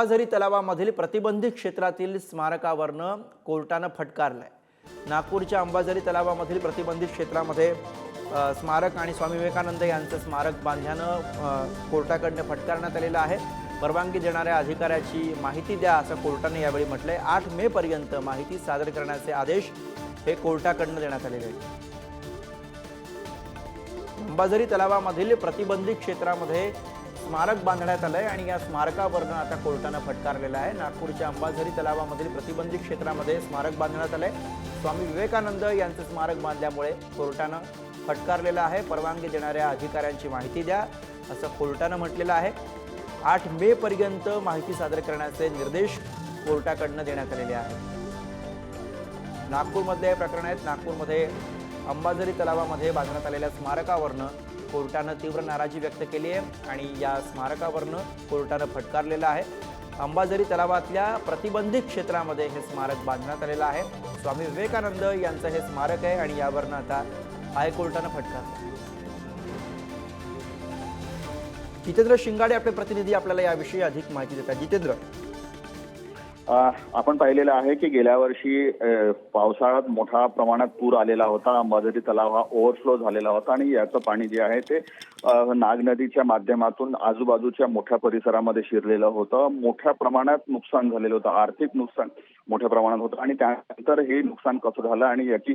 अंबाझरी तलावामधील प्रतिबंधित क्षेत्रातील स्मारकावरनं कोर्टानं फटकारलंय. नागपूरच्या अंबाझरी तलावामधील प्रतिबंधित क्षेत्रामध्ये स्मारक आणि स्वामी विवेकानंद यांचं स्मारक बांधल्यानं कोर्टाकडनं फटकारण्यात आलेलं आहे. परवानगी देणाऱ्या अधिकाऱ्याची माहिती द्या असं कोर्टाने यावेळी म्हटलंय. आठ मे पर्यंत माहिती सादर करण्याचे आदेश हे कोर्टाकडनं देण्यात आलेले आहेत. अंबाझरी तलावामधील प्रतिबंधित क्षेत्रामध्ये स्मारक बांधण्यात आलंय आणि या स्मारकावरनं आता कोर्टानं फटकारलेलं आहे. नागपूरच्या अंबाझरी तलावामधील प्रतिबंधित क्षेत्रामध्ये स्मारक बांधण्यात आलंय. स्वामी विवेकानंद यांचं स्मारक बांधल्यामुळे कोर्टानं फटकारलेलं आहे. परवानगी देणाऱ्या अधिकाऱ्यांची माहिती द्या असं कोर्टानं म्हटलेलं आहे. आठ मे पर्यंत माहिती सादर करण्याचे निर्देश कोर्टाकडनं देण्यात आलेले आहेत. नागपूरमध्ये हे प्रकरण आहेत. नागपूरमध्ये अंबाझरी तलावामध्ये बांधण्यात आलेल्या स्मारकावरनं कोर्टानं तीव्र नाराजी व्यक्त केली आहे आणि या स्मारकावरनं कोर्टानं फटकारलेलं आहे. अंबाझरी तलावातल्या प्रतिबंधित क्षेत्रामध्ये हे स्मारक बांधण्यात आलेलं आहे. स्वामी विवेकानंद यांचं हे स्मारक आहे आणि यावरनं आता हायकोर्टानं फटकारलं जितेंद्र शिंगाडे आपले प्रतिनिधी आपल्याला याविषयी अधिक माहिती देतात. जितेंद्र. आपण पाहिलेलं आहे की गेल्या वर्षी पावसाळ्यात मोठ्या प्रमाणात पूर आलेला होता अंबाझरी तलाव हा ओव्हरफ्लो झालेला होता आणि याचं पाणी जे आहे ते नाग नदीच्या माध्यमातून आजूबाजूच्या मोठ्या परिसरामध्ये शिरलेलं होतं. मोठ्या प्रमाणात नुकसान झालेलं होतं आर्थिक नुकसान मोठ्या प्रमाणात होतं आणि त्यानंतर हे नुकसान कसं झालं आणि याची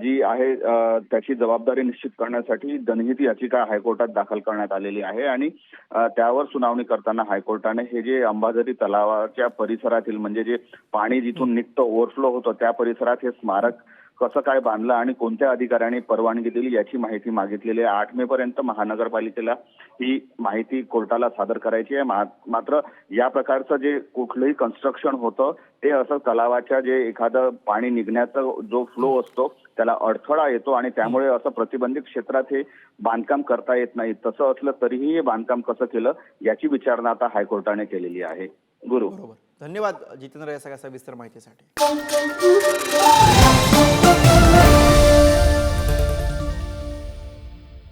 जी आहे त्याची जबाबदारी निश्चित करण्यासाठी जनहित याचिका हायकोर्टात दाखल करण्यात आलेली आहे आणि त्यावर सुनावणी करताना हायकोर्टाने हे जे अंबाझरी तलावाच्या परिसरात परिसरातील म्हणजे जे पाणी जिथून निघतं ओव्हरफ्लो होतं त्या परिसरात हे स्मारक कसं काय बांधलं आणि कोणत्या अधिकाऱ्यांनी परवानगी दिली याची माहिती मागितलेली आहे. आठ मे पर्यंत महानगरपालिकेला ही माहिती कोर्टाला सादर करायची आहे. मात्र या प्रकारचं जे कुठलंही कन्स्ट्रक्शन होतं ते असं तलावाच्या जे एखादं पाणी निघण्याचा जो फ्लो असतो त्याला अडथळा येतो आणि त्यामुळे असं प्रतिबंधित क्षेत्रात हे बांधकाम करता येत नाही. तसं असलं तरीही हे बांधकाम कसं केलं याची विचारणा आता हायकोर्टाने केलेली आहे. गुरु. बरोबर. धन्यवाद जितेंद्र या सगळ्या सविस्तर माहितीसाठी.